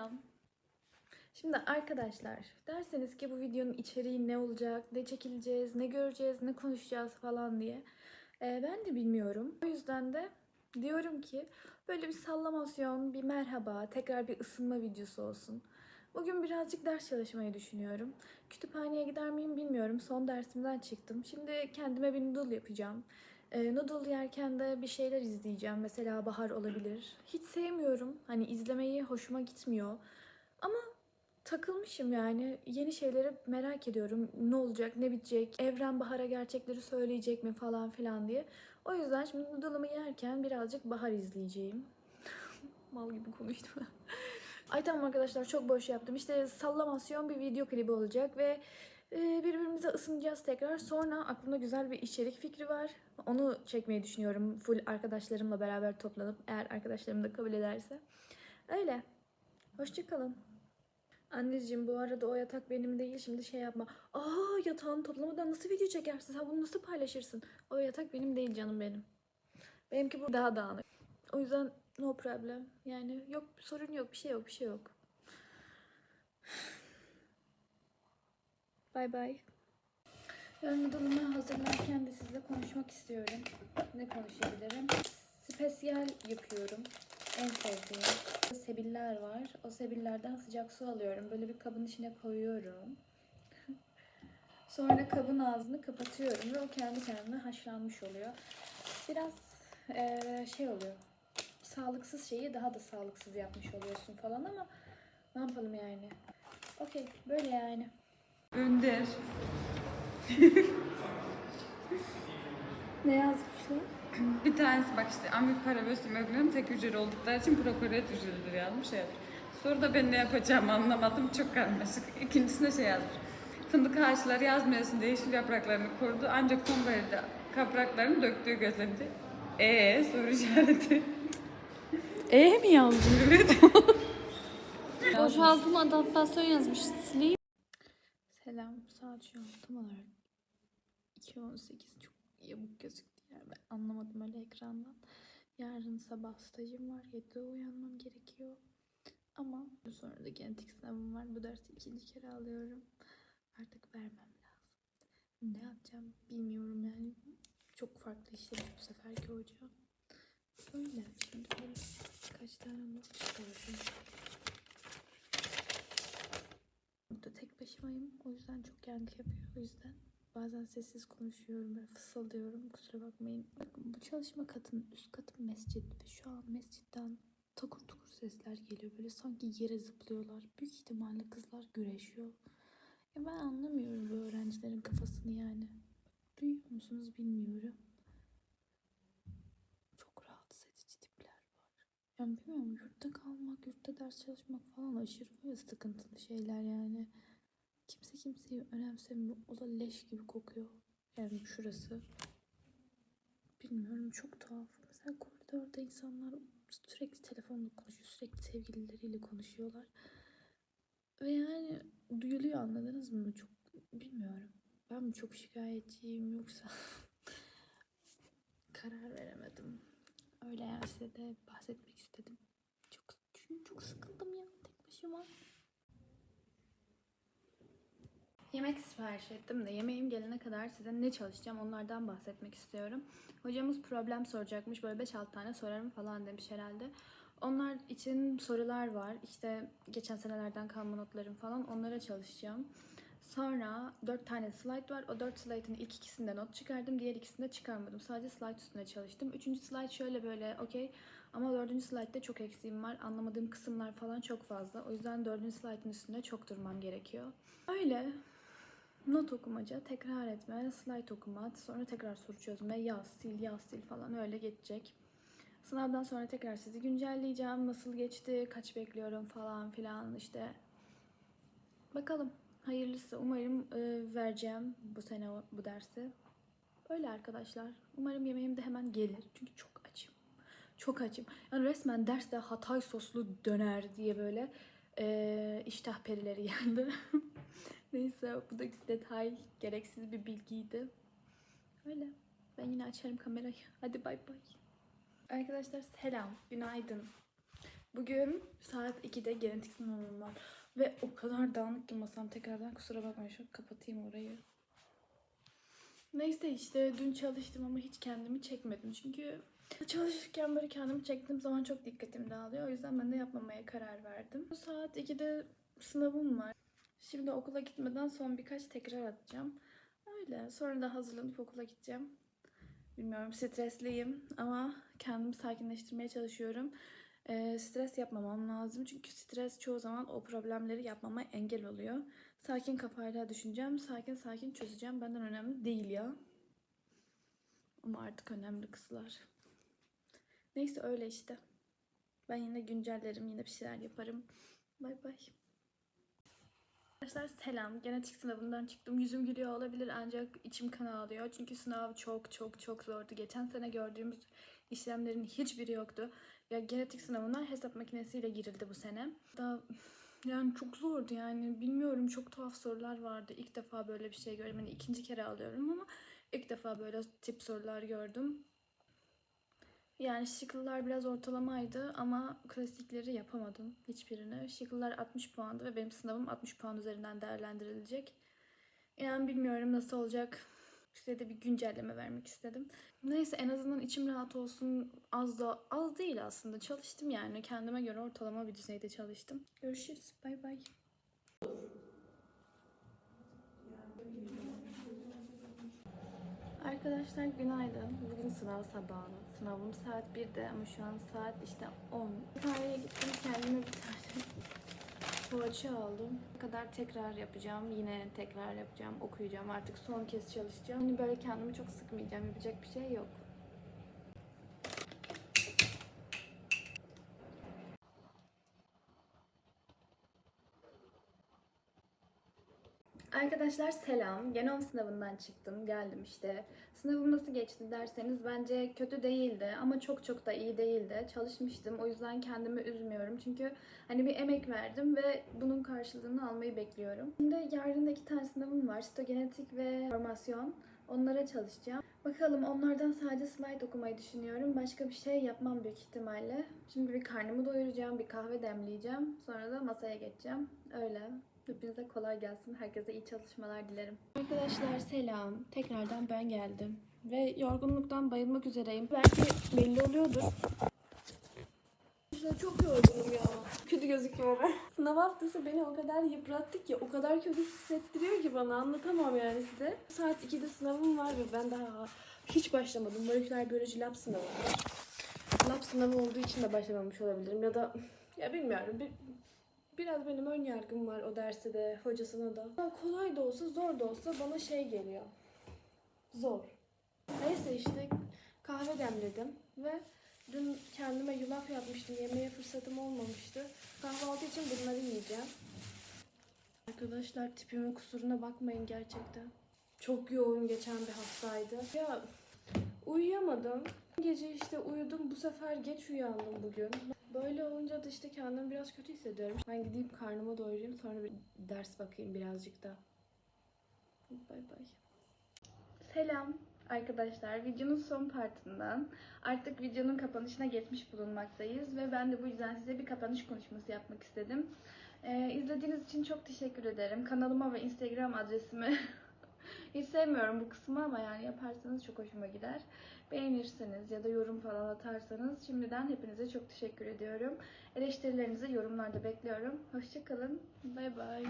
Selam. Şimdi arkadaşlar derseniz ki bu videonun içeriği ne olacak, ne çekileceğiz, ne göreceğiz, ne konuşacağız falan diye. Ee, ben de bilmiyorum. O yüzden de diyorum ki böyle bir sallamasyon, bir merhaba, tekrar bir ısınma videosu olsun. Bugün birazcık ders çalışmayı düşünüyorum. Kütüphaneye gider miyim bilmiyorum. Son dersimden çıktım. Şimdi kendime bir noodle yapacağım. Ee, noodle yerken de bir şeyler izleyeceğim. Mesela Bahar olabilir. Hiç sevmiyorum. Hani izlemeyi hoşuma gitmiyor. Ama takılmışım yani. Yeni şeyleri merak ediyorum. Ne olacak, ne bitecek, evren Bahar'a gerçekleri söyleyecek mi falan filan diye. O yüzden şimdi noodle'ımı yerken birazcık Bahar izleyeceğim. Mal gibi konuştum. Ay tamam arkadaşlar çok boş yaptım. İşte sallamasyon bir video klibi olacak ve e, birbirimize ısınacağız tekrar. Sonra aklımda güzel bir içerik fikri var. Onu çekmeyi düşünüyorum. Full arkadaşlarımla beraber toplanıp eğer arkadaşlarım da kabul ederse. Öyle. Hoşçakalın. Anneciğim bu arada o yatak benim değil. Şimdi şey yapma. Aa yatağını toplamadan nasıl video çekersin? Sen bunu nasıl paylaşırsın? O yatak benim değil canım benim. Benimki bu daha dağınık. O yüzden no problem. Yani yok sorun yok bir şey yok bir şey yok. Bay bay. Ben noodle'ımı hazırlarken de sizle konuşmak istiyorum. Ne konuşabilirim? Spesiyel yapıyorum. En sevdiğim. Sebiller var. O sebillerden sıcak su alıyorum. Böyle bir kabın içine koyuyorum. Sonra kabın ağzını kapatıyorum ve o kendi kendine haşlanmış oluyor. Biraz eee, şey oluyor. Sağlıksız şeyi daha da sağlıksız yapmış oluyorsun falan ama ne yapalım yani. Okey böyle yani. Önder. Ne yazmışlar? Bir tanesi bak işte Amir para ömrüm tek hücreli oldukları için prokurat hücrelidir yazmış şey yapmış. Sonra da ben ne yapacağımı anlamadım çok karmaşık. İkincisine şey yazmış. Fındık ağaçları yaz mevsiminde yeşil yapraklarını korudu ancak sonbaharda kapraklarını döktüğü gözlemdi. Eee soru işareti. E mi yazdın? Evet. Boşaltım adaptasyon yazmış. Sileyim. Selam. Saat şu an tam olarak 2.18 çok yamuk gözüktü yani ben anlamadım öyle ekrandan. Yarın sabah stajım var. 7'de uyanmam gerekiyor. Ama sonra da genetik sınavım var. Bu dersi ikinci kere alıyorum. Artık vermem lazım. Ne yapacağım bilmiyorum yani. Çok farklı işlemiş bu seferki hocam. Öyle. Şimdi böyle kaç tane not çıkardım. Burada tek başımayım. O yankı yapıyor. O yüzden bazen sessiz konuşuyorum ve fısıldıyorum. Kusura bakmayın. Bakın bu çalışma katının üst katı mescit ve şu an mescitten takur tukur sesler geliyor. Böyle sanki yere zıplıyorlar. Büyük ihtimalle kızlar güreşiyor. Ya ben anlamıyorum bu öğrencilerin kafasını yani. Duyuyor musunuz bilmiyorum. Çok rahatsız edici tipler var. Yani bilmiyorum yurtta kalmak, yurtta ders çalışmak falan aşırı sıkıntılı şeyler yani. Kimse kimseyi önemsemiyor. O da leş gibi kokuyor. Yani şurası. Bilmiyorum çok tuhaf. Mesela koridorda insanlar sürekli telefonla konuşuyor. Sürekli sevgilileriyle konuşuyorlar. Ve yani duyuluyor anladınız mı? Çok bilmiyorum. Ben mi çok şikayetçiyim yoksa karar veremedim. Öyle yani size de bahsetmek istedim. Çok çok sıkıldım ya tek başıma. Yemek sipariş ettim de yemeğim gelene kadar size ne çalışacağım onlardan bahsetmek istiyorum. Hocamız problem soracakmış böyle 5-6 tane sorarım falan demiş herhalde. Onlar için sorular var. İşte geçen senelerden kalma notlarım falan onlara çalışacağım. Sonra 4 tane slide var. O 4 slide'ın ilk ikisinde not çıkardım. Diğer ikisinde çıkarmadım. Sadece slide üstüne çalıştım. Üçüncü slide şöyle böyle okey. Ama dördüncü slide'de çok eksiğim var. Anlamadığım kısımlar falan çok fazla. O yüzden dördüncü slide'ın üstünde çok durmam gerekiyor. Öyle. Not okumaca, tekrar etme, slide okuma, sonra tekrar soru çözme, yaz, sil, yaz, sil falan öyle geçecek. Sınavdan sonra tekrar sizi güncelleyeceğim. Nasıl geçti, kaç bekliyorum falan filan işte. Bakalım. Hayırlısı. Umarım e, vereceğim bu sene bu dersi. Öyle arkadaşlar. Umarım yemeğim de hemen gelir. Çünkü çok açım. Çok açım. Yani resmen derste Hatay soslu döner diye böyle e, iştah perileri geldi. Neyse bu da detay, gereksiz bir bilgiydi. Öyle. Ben yine açarım kamerayı. Hadi bay bay. Arkadaşlar selam, günaydın. Bugün saat 2'de genetik sınavım var. Ve o kadar dağınık ki masam tekrardan kusura bakmayın. Şu kapatayım orayı. Neyse işte dün çalıştım ama hiç kendimi çekmedim. Çünkü çalışırken böyle kendimi çektiğim zaman çok dikkatim dağılıyor. O yüzden ben de yapmamaya karar verdim. Bu saat 2'de sınavım var. Şimdi okula gitmeden son birkaç tekrar atacağım. Öyle. Sonra da hazırlanıp okula gideceğim. Bilmiyorum stresliyim ama kendimi sakinleştirmeye çalışıyorum. Ee, stres yapmamam lazım çünkü stres çoğu zaman o problemleri yapmama engel oluyor. Sakin kafayla düşüneceğim, sakin sakin çözeceğim. Benden önemli değil ya. Ama artık önemli kızlar. Neyse öyle işte. Ben yine güncellerim, yine bir şeyler yaparım. Bay bay. Arkadaşlar selam. Genetik sınavından çıktım. Yüzüm gülüyor olabilir ancak içim kan ağlıyor. Çünkü sınav çok çok çok zordu. Geçen sene gördüğümüz işlemlerin hiçbiri yoktu. Ya genetik sınavına hesap makinesiyle girildi bu sene. Da yani çok zordu yani bilmiyorum çok tuhaf sorular vardı. İlk defa böyle bir şey gördüm. Yani ikinci kere alıyorum ama ilk defa böyle tip sorular gördüm. Yani şıklılar biraz ortalamaydı ama klasikleri yapamadım hiçbirini. Şıklılar 60 puandı ve benim sınavım 60 puan üzerinden değerlendirilecek. Yani bilmiyorum nasıl olacak. Size de bir güncelleme vermek istedim. Neyse en azından içim rahat olsun. Az da az değil aslında. Çalıştım yani. Kendime göre ortalama bir düzeyde çalıştım. Görüşürüz. Bay bay. Arkadaşlar günaydın. Bugün sınav sabahı. Sınavım saat 1'de ama şu an saat işte 10. Kahveye gittim kendime bir tane poğaça aldım. Ne kadar tekrar yapacağım. Yine tekrar yapacağım. Okuyacağım. Artık son kez çalışacağım. Hani böyle kendimi çok sıkmayacağım. Yapacak bir şey yok. Arkadaşlar selam. Genom sınavından çıktım. Geldim işte. Sınavım nasıl geçti derseniz bence kötü değildi ama çok çok da iyi değildi. Çalışmıştım. O yüzden kendimi üzmüyorum. Çünkü hani bir emek verdim ve bunun karşılığını almayı bekliyorum. Şimdi yarın iki tane sınavım var. Sitogenetik ve formasyon. Onlara çalışacağım. Bakalım onlardan sadece slide okumayı düşünüyorum. Başka bir şey yapmam büyük ihtimalle. Şimdi bir karnımı doyuracağım, bir kahve demleyeceğim. Sonra da masaya geçeceğim. Öyle. Hepinize kolay gelsin. Herkese iyi çalışmalar dilerim. Arkadaşlar selam. Tekrardan ben geldim. Ve yorgunluktan bayılmak üzereyim. Belki belli oluyordur. İşte çok yorgunum ya. Kötü gözüküyor. Sınav haftası beni o kadar yıprattı ki, o kadar kötü hissettiriyor ki bana anlatamam yani size. Saat 2'de sınavım var ve ben daha hiç başlamadım. Moleküler biyoloji lab sınavı. Lab sınavı olduğu için de başlamamış olabilirim ya da ya bilmiyorum. Bir, biraz benim ön yargım var o derste de, hocasına da. Kolay da olsa, zor da olsa bana şey geliyor. Zor. Neyse işte kahve demledim ve dün kendime yulaf yapmıştım. Yemeye fırsatım olmamıştı. Kahvaltı için bunları yiyeceğim. Arkadaşlar tipimin kusuruna bakmayın gerçekten. Çok yoğun geçen bir hastaydı. Ya uyuyamadım. Gece işte uyudum. Bu sefer geç uyandım bugün. Böyle olunca da işte kendimi biraz kötü hissediyorum. Ben gideyim karnıma doyurayım sonra bir ders bakayım birazcık da. Bay bay. Selam arkadaşlar. Videonun son partinden artık videonun kapanışına geçmiş bulunmaktayız ve ben de bu yüzden size bir kapanış konuşması yapmak istedim. Ee, izlediğiniz için çok teşekkür ederim. Kanalıma ve Instagram adresimi hiç sevmiyorum bu kısmı ama yani yaparsanız çok hoşuma gider. Beğenirseniz ya da yorum falan atarsanız şimdiden hepinize çok teşekkür ediyorum. Eleştirilerinizi yorumlarda bekliyorum. Hoşçakalın. Bay bay.